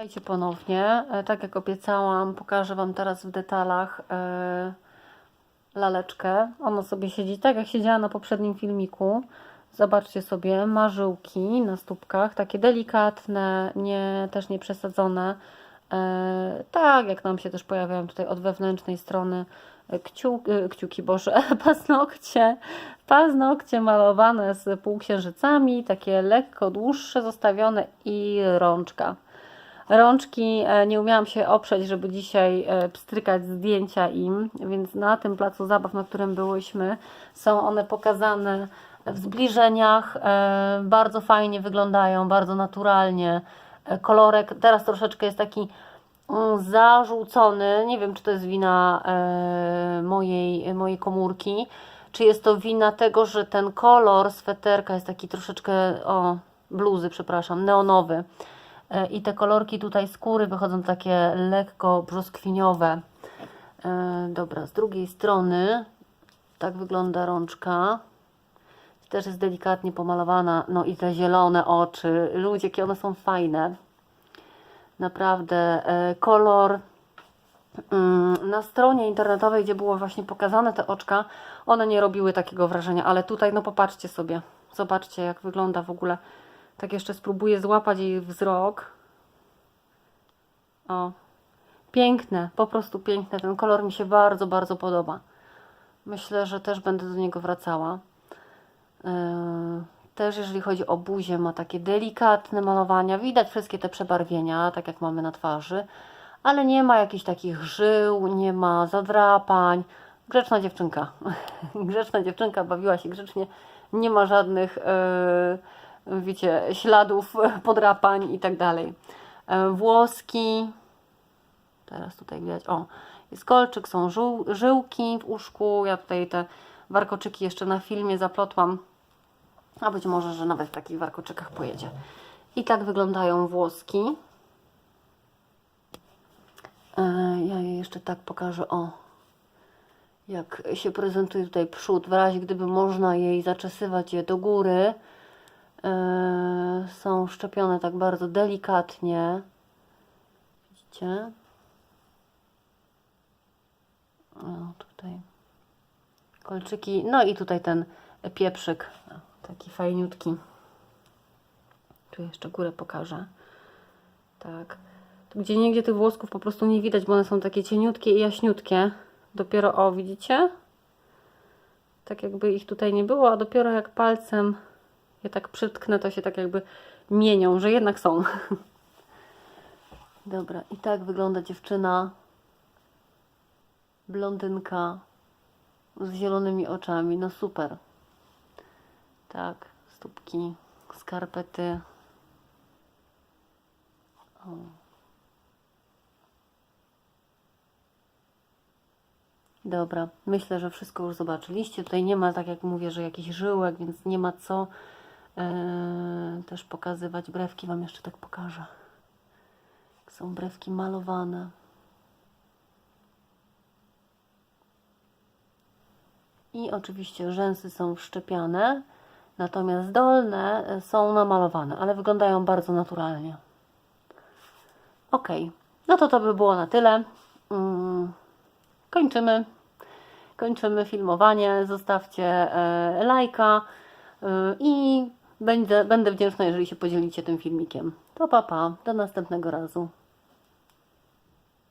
Witajcie ponownie. E, Tak jak obiecałam, pokażę Wam teraz w detalach e, laleczkę. Ona sobie siedzi tak, jak siedziała na poprzednim filmiku. Zobaczcie sobie, ma żyłki na stópkach, takie delikatne, nie, też nie przesadzone. E, tak, jak nam się też pojawiają tutaj od wewnętrznej strony kciu, kciuki, boże, paznokcie, paznokcie malowane z półksiężycami, takie lekko dłuższe, zostawione i rączka. Rączki e, nie umiałam się oprzeć, żeby dzisiaj e, pstrykać zdjęcia im, więc na tym placu zabaw, na którym byłyśmy, są one pokazane w zbliżeniach. e, Bardzo fajnie wyglądają, bardzo naturalnie. Kolorek teraz troszeczkę jest taki mm, zażółcony. Nie wiem, czy to jest wina mojej, mojej komórki, czy jest to wina tego, że ten kolor sweterka jest taki troszeczkę, o, bluzy, przepraszam, neonowy. E, I te kolorki tutaj skóry wychodzą takie lekko brzoskwiniowe. E, Dobra, z drugiej strony tak wygląda rączka. Też jest delikatnie pomalowana. No i te zielone oczy. Ludzie, jakie one są fajne. Naprawdę e, kolor mm, na stronie internetowej, gdzie było właśnie pokazane te oczka, one nie robiły takiego wrażenia, ale tutaj, no popatrzcie sobie, zobaczcie jak wygląda w ogóle. Tak jeszcze spróbuję złapać jej wzrok. O, piękne, po prostu piękne. Ten kolor mi się bardzo, bardzo podoba. Myślę, że też będę do niego wracała. Yy, Też jeżeli chodzi o buzię, ma takie delikatne malowania. Widać wszystkie te przebarwienia, tak jak mamy na twarzy, ale nie ma jakichś takich żył, nie ma zadrapań. Grzeczna dziewczynka. Grzeczna dziewczynka bawiła się grzecznie. Nie ma żadnych, yy, wiecie, śladów podrapań i tak dalej. Yy, Włoski. Teraz tutaj widać, o, jest kolczyk, są żył, żyłki w uszku. Ja tutaj te warkoczyki jeszcze na filmie zaplotłam. A być może, że nawet w takich warkoczykach pojedzie. I tak wyglądają włoski. E, Ja je jeszcze tak pokażę, o, jak się prezentuje tutaj przód. W razie gdyby można jej zaczesywać je do góry, e, są szczepione tak bardzo delikatnie. Widzicie? O, tutaj kolczyki. No i tutaj ten pieprzyk, taki fajniutki. Tu jeszcze górę pokażę. Tak. Tu gdzie niegdzie tych włosków po prostu nie widać, bo one są takie cieniutkie i jaśniutkie. Dopiero, o widzicie? Tak jakby ich tutaj nie było, a dopiero jak palcem je tak przytknę, to się tak jakby mienią, że jednak są. Dobra, i tak wygląda dziewczyna. Blondynka z zielonymi oczami. No super. Tak, stópki, skarpety. O. Dobra, myślę, że wszystko już zobaczyliście. Tutaj nie ma, tak jak mówię, że jakichś żyłek, więc nie ma co e, też pokazywać. Brewki Wam jeszcze tak pokażę. Są brewki malowane. I oczywiście rzęsy są wszczepiane, natomiast dolne e, są namalowane, ale wyglądają bardzo naturalnie. Ok, no to to by było na tyle. Mm, kończymy. Kończymy filmowanie. Zostawcie e, lajka e, i będę, będę wdzięczna, jeżeli się podzielicie tym filmikiem. To papa, pa, do następnego razu.